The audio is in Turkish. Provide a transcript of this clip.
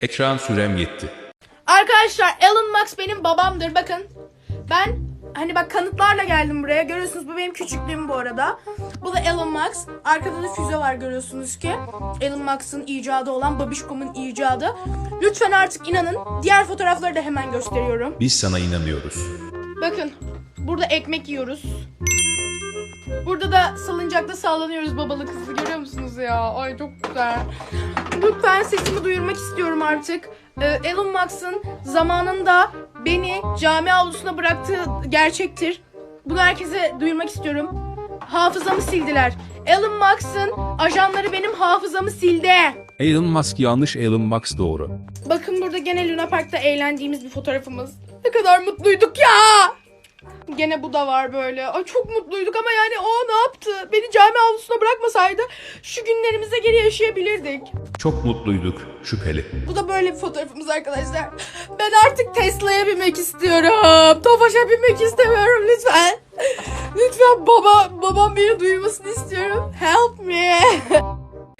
Ekran sürem yetti. Arkadaşlar Elon Musk benim babamdır bakın. Ben hani bak kanıtlarla geldim buraya. Görüyorsunuz bu benim küçüklüğüm bu arada. Bu da Elon Musk. Arkada da füze var görüyorsunuz ki. Elon Musk'ın icadı olan Babişkom'un icadı. Lütfen artık inanın. Diğer fotoğrafları da hemen gösteriyorum. Biz sana inanıyoruz. Bakın burada ekmek yiyoruz. Burada da salıncakta sallanıyoruz babalı kızı görüyor musunuz ya? Ay çok güzel. Lütfen sesimi duyurmak istiyorum artık. Ee, Elon Musk'ın zamanında beni cami avlusuna bıraktığı gerçektir. Bunu herkese duyurmak istiyorum. Hafızamı sildiler. Elon Musk'ın ajanları benim hafızamı sildi. Elon Musk yanlış Elon Musk doğru. Bakın burada gene Luna Park'ta eğlendiğimiz bir fotoğrafımız. Ne kadar mutluyduk ya. Gene bu da var böyle. Ay çok mutluyduk ama yani o ne yaptı? Beni cami avlusuna bırakmasaydı şu günlerimize geri yaşayabilirdik. Çok mutluyduk, şüpheli. Bu da böyle bir fotoğrafımız arkadaşlar. Ben artık Tesla'ya binmek istiyorum. Tofaş'a binmek istemiyorum lütfen. Lütfen baba, babam beni duymasını istiyorum. Help me.